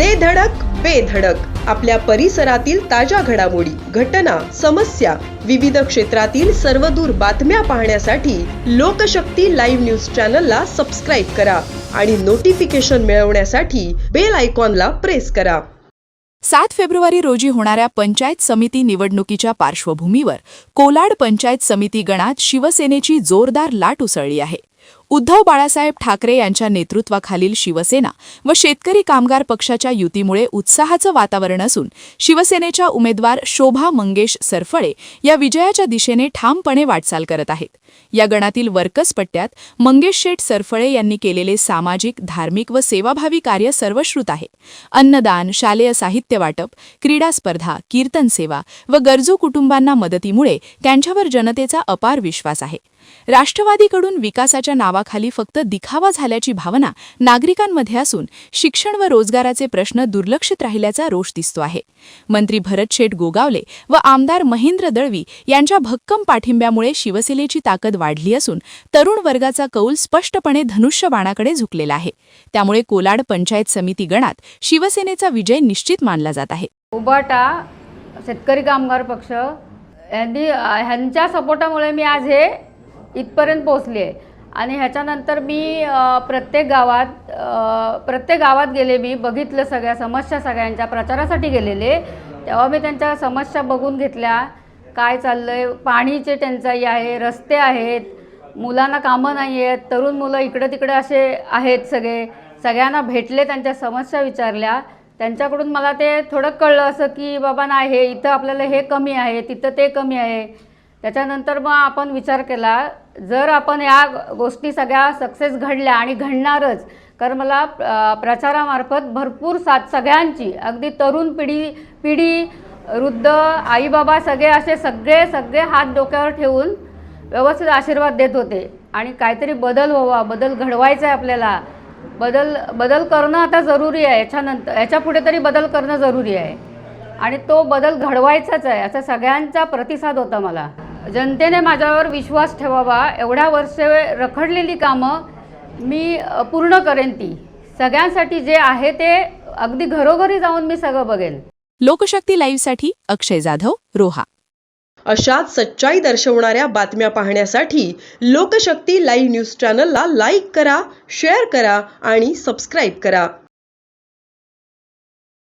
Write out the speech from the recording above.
दे धडक बेधडक आपल्या परिसरातील ताज्या घडामोडी घटना समस्या विविध क्षेत्रातील सर्वदूर बातम्या पाहण्यासाठी लोकशक्ती लाईव्ह न्यूज चॅनलला सबस्क्राईब करा आणि नोटिफिकेशन मिळवण्यासाठी बेल आयकॉनला प्रेस करा. सात फेब्रुवारी रोजी होणाऱ्या पंचायत समिती निवडणुकीच्या पार्श्वभूमीवर कोलाड पंचायत समिती गणात शिवसेनेची जोरदार लाट उसळली आहे. उद्धव बाळासाहेब ठाकरे यांच्या नेतृत्वाखालील शिवसेना व शेतकरी कामगार पक्षाच्या युतीमुळे उत्साहाचं वातावरण असून शिवसेनेच्या उमेदवार शोभा मंगेश सरफळे या विजयाच्या दिशेने ठामपणे वाटचाल करत आहेत. या गणातील वर्कस पट्ट्यात मंगेश शेठ सरफळे यांनी केलेले सामाजिक धार्मिक व सेवाभावी कार्य सर्वश्रुत आहे अन्नदान शालेय साहित्य वाटप क्रीडा स्पर्धा कीर्तन सेवा व गरजू कुटुंबांना मदतीमुळे त्यांच्यावर जनतेचा अपार विश्वास आहे. राष्ट्रवादीकडून विकासाच्या नावा नावाखाली फक्त दिखावा झाल्याची भावना नागरिकांमध्ये असून शिक्षण व रोजगाराचे प्रश्न दुर्लक्षित राहिल्याचा रोष दिसतो आहे. मंत्री भरत शेठ गोगावले व आमदार महेंद्र दळवी यांच्या भक्कम पाठिंब्यामुळे शिवसेनेची ताकद वाढली असून तरुण वर्गाचा कौल स्पष्टपणे धनुष्यबाणाकडे झुकलेला आहे. त्यामुळे कोलाड पंचायत समिती गणात शिवसेनेचा विजय निश्चित मानला जात आहे. उबाटा शेतकरी कामगार पक्ष यांनी ह्यांच्या सपोर्टामुळे मी आज हे इथपर्यंत पोहोचले आहे. आणि ह्याच्यानंतर मी प्रत्येक गावात प्रत्येक गावात गेले मी बघितलं सगळ्या समस्या सगळ्यांच्या प्रचारासाठी गेलेले. तेव्हा मी त्यांच्या समस्या बघून घेतल्या. काय चाललं आहे पाणीची टंचाई आहे रस्ते आहेत मुलांना कामं नाही आहेत तरुण मुलं इकडं तिकडं असे आहेत सगळे. सगळ्यांना भेटले त्यांच्या समस्या विचारल्या. त्यांच्याकडून मला ते थोडं कळलं असं की बाबा नाही हे इथं आपल्याला हे कमी आहे तिथं ते कमी आहे. त्याच्यानंतर मग आपण विचार केला जर आपण या गोष्टी सगळ्या सक्सेस घडल्या आणि घडणारच कारण मला प्रचारामार्फत भरपूर साथ सगळ्यांची. अगदी तरुण पिढी पिढी वृद्ध आईबाबा सगळे असे सगळे सगळे हात डोक्यावर ठेवून व्यवस्थित आशीर्वाद देत होते. आणि काहीतरी बदल व्हावा बदल घडवायचा आहे आपल्याला. बदल बदल करणं आता जरुरी आहे. याच्यानंतर याच्यापुढे तरी बदल करणं जरुरी आहे. आणि तो बदल घडवायचाच आहे असा सगळ्यांचा प्रतिसाद होता मला. जनतेने माझ्यावर विश्वास ठेवावा एवढ्या वर्षे रखडलेली कामं मी पूर्ण करेन ती. सगळ्यांसाठी जे आहे ते अगदी घरोघरी जाऊन मी सगळं बघेन. लोकशक्ती लाईव्हसाठी अक्षय जाधव रोहा. अशाच सच्चाई दर्शवणाऱ्या बातम्या पाहण्यासाठी लोकशक्ती लाईव्ह न्यूज चॅनलला लाईक करा शेअर करा आणि सबस्क्राईब करा.